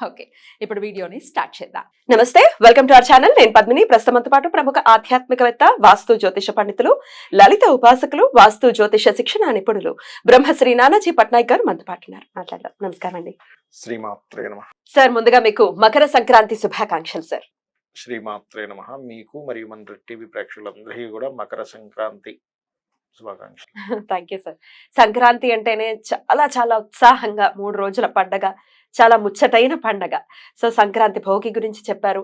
Okay ఇప్పుడు వీడియోని start చేద్దాం. నమస్తే వెల్కమ్ టు అవర్ ఛానల్. నేను పద్మిని. ప్రస్తుతంతో పాటు ప్రముఖ ఆధ్యాత్మికవేత్త వాస్తు జ్యోతిష పండితులు లలిత ఉపాసకులు వాస్తు జ్యోతిష శిక్షణ నిపుణులు బ్రహ్మశ్రీ నానాజీ పట్నాయక్ గారు మనతో పాటు ఉన్నారు. మాట్లాడదాం. నమస్కారం అండి. శ్రీమాత్రే నమ. సార్ ముందుగా మీకు మకర సంక్రాంతి శుభాకాంక్షలు సార్. శ్రీమాత్రే నమ. మీకు మరియు మన టీవీ ప్రేక్షకులందరికీ కూడా మకర సంక్రాంతి శుభాకాంక్షలు. Thank you sir. సంక్రాంతి అంటేనే చాలా చాలా ఉత్సాహంగా మూడు రోజుల పండగ చాలా ముచ్చటైన పండగ. సో సంక్రాంతి భోగి గురించి చెప్పారు.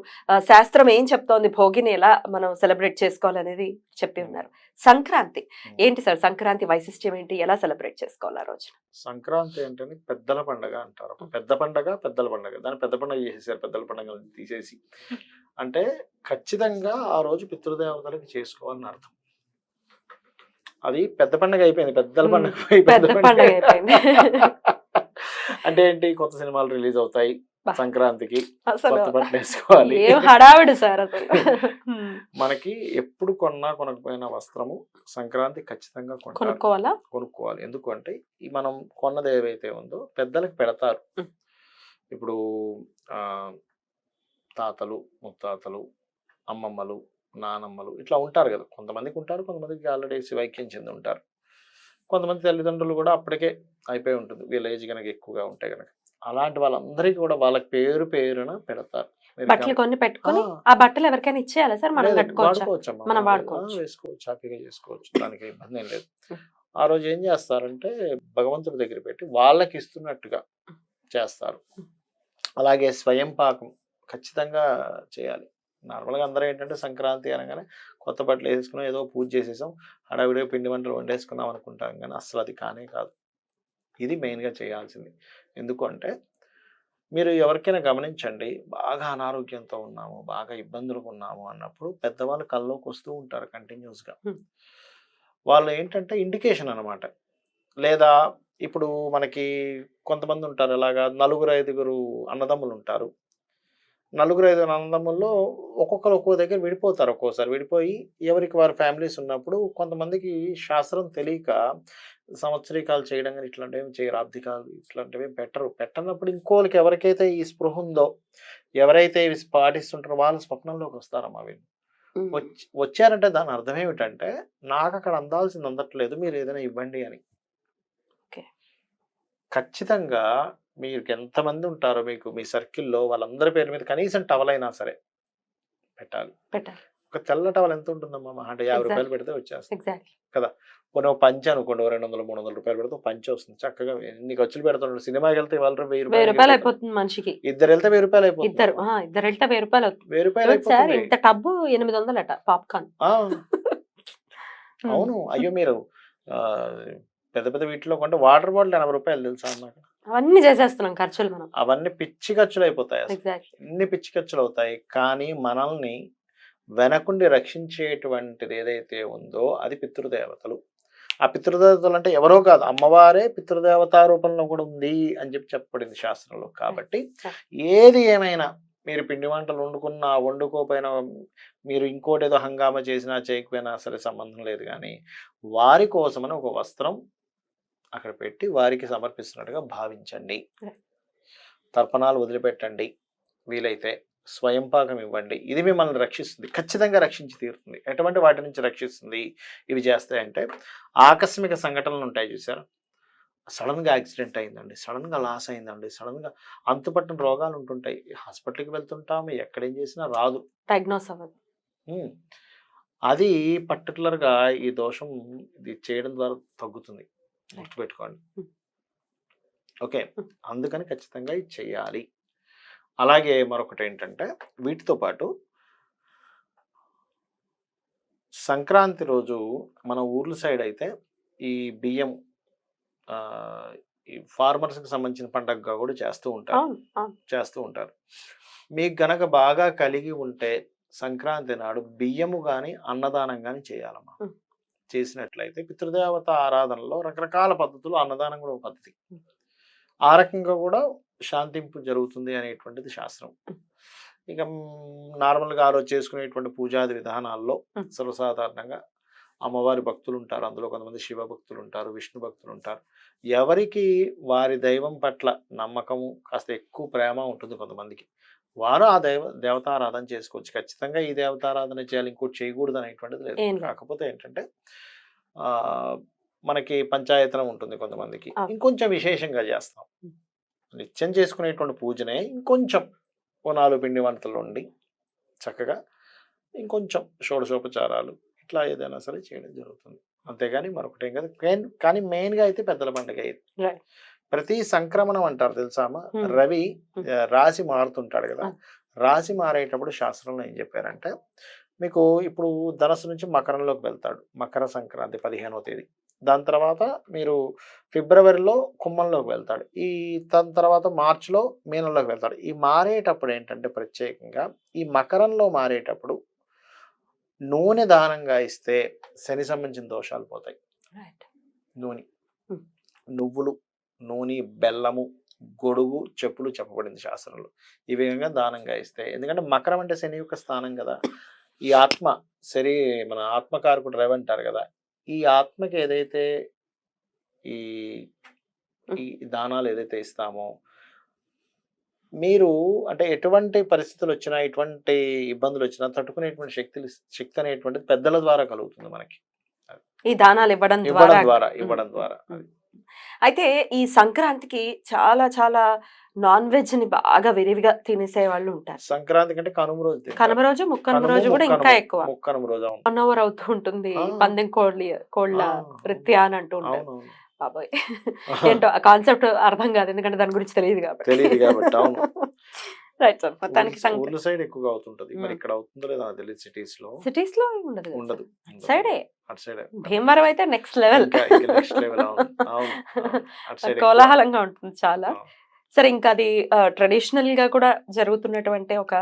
శాస్త్రం ఏం చెప్తోంది? భోగిని ఎలా మనం సెలబ్రేట్ చేసుకోవాలనేది చెప్పి ఉన్నారు. సంక్రాంతి. ఏంటి సార్? సంక్రాంతి వైశిష్ట్యం ఏంటి? ఎలా సెలబ్రేట్ చేసుకోవాలి ఆ రోజు సంక్రాంతి అంటే పెద్దల పండగ అంటారు. పెద్ద పండగ పెద్దల పండగ. దాన్ని పెద్ద పండగ చేసేసారు. పెద్దల పండగ తీసేసి. అంటే ఖచ్చితంగా ఆ రోజు పితృదేవతలకు చేసుకోవాలని అర్థం. అది పెద్ద పండగ అయిపోయింది. పెద్దల. పండగ పెద్ద పండగ అయిపోయింది. అంటే ఏంటి? కొత్త సినిమాలు రిలీజ్ అవుతాయి. సంక్రాంతికి. అసలు కొత్త బట్టలు వేసుకోవాలి. ఏం హడావిడి సార్ అసలు. మనకి ఎప్పుడు కొన్నా కొనకపోయిన వస్త్రము సంక్రాంతి ఖచ్చితంగా కొనుక్కోవాలా? కొనుక్కోవాలి. ఎందుకంటే ఈ మనం కొన్నది ఏవైతే ఉందో పెద్దలకు పెడతారు. ఇప్పుడు ఆ తాతలు ముత్తాతలు అమ్మమ్మలు నానమ్మలు ఇట్లా ఉంటారు కదా. కొంతమందికి ఉంటారు కొంతమందికి ఆల్రెడీ శివైక్యం చెంది ఉంటారు. కొంతమంది తల్లిదండ్రులు కూడా అప్పటికే అయిపోయి ఉంటుంది. వీళ్ళ ఏజ్ కనుక ఎక్కువగా ఉంటే కనుక అలాంటి వాళ్ళందరికీ కూడా వాళ్ళ పేరు పేరున పెడతారు. బట్టలు కొన్ని పెట్టుకొని ఆ. బట్టలు ఎవరికైనా ఇచ్చేయాలా సార్? మనం కట్టుకోవచ్చా. మనం వాడుకోవచ్చు. వేసుకోవచ్చు హ్యాపీగా చేసుకోవచ్చు. దానికి ఇబ్బంది ఏం లేదు. ఆ రోజు ఏం చేస్తారంటే భగవంతుడి దగ్గర పెట్టి వాళ్ళకి ఇస్తున్నట్టుగా చేస్తారు. అలాగే స్వయం పాకం ఖచ్చితంగా చేయాలి. నార్మల్గా అందరూ ఏంటంటే సంక్రాంతి అనగానే కొత్త బట్టలు వేసుకున్నాం ఏదో పూజ చేసేసాం హడావిడిగా పిండి వంటలు వండేసుకున్నాం అనుకుంటాం కానీ అసలు అది కానే కాదు. ఇది మెయిన్గా చేయాల్సింది. ఎందుకంటే మీరు ఎవరికైనా గమనించండి బాగా అనారోగ్యంతో ఉన్నాము బాగా ఇబ్బందులకు ఉన్నాము అన్నప్పుడు పెద్దవాళ్ళు కల్లోకి వస్తూ ఉంటారు కంటిన్యూస్గా. వాళ్ళు ఏంటంటే ఇండికేషన్ అన్నమాట లేదా ఇప్పుడు మనకి కొంతమంది ఉంటారు అలాగా నలుగురు ఐదుగురు అన్నదమ్ములు ఉంటారు. నలుగురు ఐదుగురు అన్నదమ్ముల్లో ఒక్కొక్కరు ఒక్కో దగ్గర విడిపోతారు ఒక్కోసారి. విడిపోయి ఎవరికి వారి ఫ్యామిలీస్ ఉన్నప్పుడు కొంతమందికి శాస్త్రం తెలియక సంవత్సరీకాలు చేయడం కానీ ఇట్లాంటివి ఏమి చేయరు. ఆబ్దికాలు ఇట్లాంటివి పెట్టరు. పెట్టనప్పుడు ఇంకోళ్ళకి ఎవరికైతే ఈ స్పృహ ఉందో ఎవరైతే ఇవి పాటిస్తుంటారో వాళ్ళు స్వప్నంలోకి వస్తారమ్మా వీళ్ళు. వచ్చి వచ్చారంటే దాని అర్థం ఏమిటంటే నాకు అక్కడ అందాల్సింది అందట్లేదు మీరు ఏదైనా ఇవ్వండి అని. ఓకే. ఖచ్చితంగా మీరు ఎంతమంది ఉంటారో మీకు మీ సర్కిల్లో వాళ్ళందరి పేరు మీద కనీసం టవల్ అయినా సరే పెట్టాలి. పెట్టాలి. ఒక తెల్ల టవల్ ఎంత ఉంటుందమ్మా మహా అంటే యాభై. రూపాయలు పెడితే వచ్చేస్తుంది ఎగ్జాక్ట్లీ. కొన్ని ఒక పంచ అనుకోండి రెండు వందలు మూడు వందల రూపాయలు పెడితే పంచ వస్తుంది. చక్కగా ఎన్ని ఖర్చులు పెడుతున్నాడు? సినిమాకి వెళ్తే వాళ్ళు వెయ్యి రూపాయలు అయిపోతుంది. మనిషికి. ఇద్దరు వెళ్తే వెయ్యి రూపాయలు అయిపోతుంది. ఇద్దరు ఇద్దరు వెళ్తే వెయ్యి రూపాయలు వెయ్యి రూపాయలు సార్ ఇంత టబ్బు ఎనిమిది వందలట పాప్కార్న్. ఆ, అవును. అయ్యో మీరు పెద్ద పెద్ద వీటిలో కొంటే వాటర్ బాటిల్ ఎనభై రూపాయలు తెలుసా నాకు అవన్నీ చేసేస్తున్నాం ఖర్చులు మనం. అవన్నీ పిచ్చి ఖర్చులు అయిపోతాయి ఎన్ని పిచ్చి ఖర్చులు అవుతాయి? కానీ మనల్ని వెనకుండి రక్షించేటువంటిది ఏదైతే ఉందో అది పితృదేవతలు. ఆ పితృదేవతలు అంటే ఎవరో కాదు అమ్మవారే పితృదేవతా రూపంలో కూడా ఉంది అని చెప్పి చెప్పబడింది శాస్త్రంలో. కాబట్టి ఏది ఏమైనా మీరు పిండి వంటలు వండుకున్నా వండుకోపోయినా మీరు ఇంకోటి ఏదో హంగామా చేసినా చేయకపోయినా సరే సంబంధం లేదు కానీ వారి కోసమని ఒక వస్త్రం అక్కడ పెట్టి వారికి సమర్పిస్తున్నట్టుగా భావించండి. తర్పణాలు వదిలిపెట్టండి. వీలైతే స్వయం పాకం ఇవ్వండి. ఇది మిమ్మల్ని రక్షిస్తుంది. ఖచ్చితంగా రక్షించి తీరుతుంది. ఎటువంటి వాటి నుంచి రక్షిస్తుంది? ఇవి చేస్తాయంటే ఆకస్మిక సంఘటనలు ఉంటాయి చూసారా? సడన్గా యాక్సిడెంట్ అయిందండి. సడన్గా లాస్ అయిందండి. సడన్గా అంతుపట్టిన రోగాలు ఉంటుంటాయి. హాస్పిటల్కి వెళ్తుంటాము. ఎక్కడేం చేసినా రాదు. డయాగ్నోస్ అవ్వదు. అది particular గా ఈ దోషం ఇది చేయడం ద్వారా తగ్గుతుంది. గుర్తుపెట్టుకోండి. Hmm. ఓకే. Hmm. అందుకని ఖచ్చితంగా ఇది చెయ్యాలి. అలాగే మరొకటి ఏంటంటే వీటితో పాటు సంక్రాంతి రోజు మన ఊర్ల సైడ్ అయితే ఈ బియ్యం ఈ farmers కి సంబంధించిన పండగగా కూడా చేస్తూ ఉంటారు. చేస్తూ ఉంటారు. మీకు గనక బాగా కలిగి ఉంటే సంక్రాంతి నాడు బియ్యము కానీ అన్నదానం కానీ చేయాలమ్మా. చేసినట్లయితే పితృదేవత ఆరాధనలో రకరకాల పద్ధతులు అన్నదానం కూడా ఒక పద్ధతి. ఆ రకంగా కూడా శాంతింపు జరుగుతుంది అనేటువంటిది శాస్త్రం ఇక నార్మల్గా ఆ రోజు చేసుకునేటువంటి పూజాది విధానాల్లో. సర్వసాధారణంగా అమ్మవారి భక్తులు ఉంటారు అందులో కొంతమంది శివ భక్తులు ఉంటారు విష్ణు భక్తులు ఉంటారు ఎవరికి వారి దైవం పట్ల నమ్మకము కాస్త ఎక్కువ ప్రేమ ఉంటుంది కొంతమందికి వారు ఆ దైవ దేవతారాధన చేసుకోవచ్చు ఖచ్చితంగా ఈ దేవతారాధన చేయాలి ఇంకోటి చేయకూడదు అనేటువంటిది లేదు. కాకపోతే ఏంటంటే ఆ మనకి పంచాయతనం ఉంటుంది కొంతమందికి. ఇంకొంచెం విశేషంగా చేస్తాం. నిత్యం చేసుకునేటువంటి పూజనే ఇంకొంచెం ఓ నాలుగు పిండి వంటలు వండి చక్కగా ఇంకొంచెం షోడశోపచారాలు ఇట్లా ఏదైనా సరే చేయడం జరుగుతుంది అంతేగాని మరొకటేం కాదు కేన్- కానీ మెయిన్గా అయితే పెద్దల పండుగ ఇది Right. ప్రతి సంక్రమణం అంటారు తెలుసా అమ్మ? Hmm. రవి రాశి మారుతుంటాడు కదా. రాశి మారేటప్పుడు శాస్త్రంలో ఏం చెప్పారంటే మీకు ఇప్పుడు ధనస్సు నుంచి మకరంలోకి వెళ్తాడు. మకర సంక్రాంతి పదిహేనవ తేదీ. దాని తర్వాత మీరు ఫిబ్రవరిలో కుంభంలోకి వెళ్తాడు. ఈ దాని తర్వాత మార్చిలో మీనంలోకి వెళ్తాడు. ఈ మారేటప్పుడు ఏంటంటే ప్రత్యేకంగా ఈ మకరంలో మారేటప్పుడు నూనె దానంగా ఇస్తే శని సంబంధించిన దోషాలు పోతాయి. నూనె. నువ్వులు నూనె బెల్లము గొడుగు చెప్పులు చెప్పబడింది శాస్త్రంలో ఈ విధంగా దానంగా ఇస్తాయి ఎందుకంటే మకరం అంటే శని యొక్క స్థానం కదా. ఈ ఆత్మ శరీ మన ఆత్మకారకుడు రవి అంటారు కదా. ఈ ఆత్మకి ఏదైతే ఈ ఈ దానాలు ఏదైతే ఇస్తామో మీరు అంటే ఎటువంటి పరిస్థితులు వచ్చినా ఎటువంటి ఇబ్బందులు వచ్చినా తట్టుకునేటువంటి శక్తులు శక్తి అనేటువంటిది పెద్దల ద్వారా కలుగుతుంది మనకి. ఈ దానాలు ఇవ్వడం ఇవ్వడం ద్వారా ఇవ్వడం ద్వారా. అయితే ఈ సంక్రాంతికి చాలా చాలా నాన్ వెజ్ని బాగా విరివిగా తినేసే వాళ్ళు ఉంటారు. సంక్రాంతి కంటే కనుమ రోజు. కనుమ రోజు ముక్కనుమ కనుమ, రోజు కూడా ఇంకా ఎక్కువ. ముక్కనుమ రోజు వన్ అవర్ అవుతూ ఉంటుంది. పందెం కోళ్ళ కోళ్ళ వృత్తి అని అంటూ ఉంటారు. బాబాయ్. ఏంటో ఆ కాన్సెప్ట్ అర్థం కాదు. ఎందుకంటే దాని గురించి తెలియదు కాబట్టి. తెలియదు కాబట్టి. Right sir. మొత్తానికి ఊర్ల సైడ్ ఎక్కువగా అవుతుంటది. మరి. ఇక్కడ అవుతుందో లేదో తెలియదు సిటీస్లో సిటీస్లో ఉండదు ఉండదు. సైడే. అటు సైడ్ భీమవరం అయితే నెక్స్ట్ లెవెల్. నెక్స్ట్ అవును. కోలాహలంగా ఉంటుంది చాలా. సరే ఇంకా అది ట్రెడిషనల్గా కూడా జరుగుతున్నటువంటి ఒక.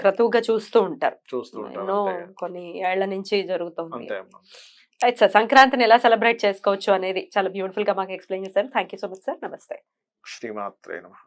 క్రతువుగా చూస్తూ ఉంటారు. చూస్తూ ఎన్నో కొన్ని ఏళ్ళ నుంచి జరుగుతుంది. Right sir. సంక్రాంతిని ఎలా సెలబ్రేట్ చేసుకోవచ్చు అనేది చాలా బ్యూటిఫుల్గా మాకు ఎక్స్ప్లెయిన్ చేశారు. Thank you so much sir. నమస్తే. శ్రీమాత్రే నమః.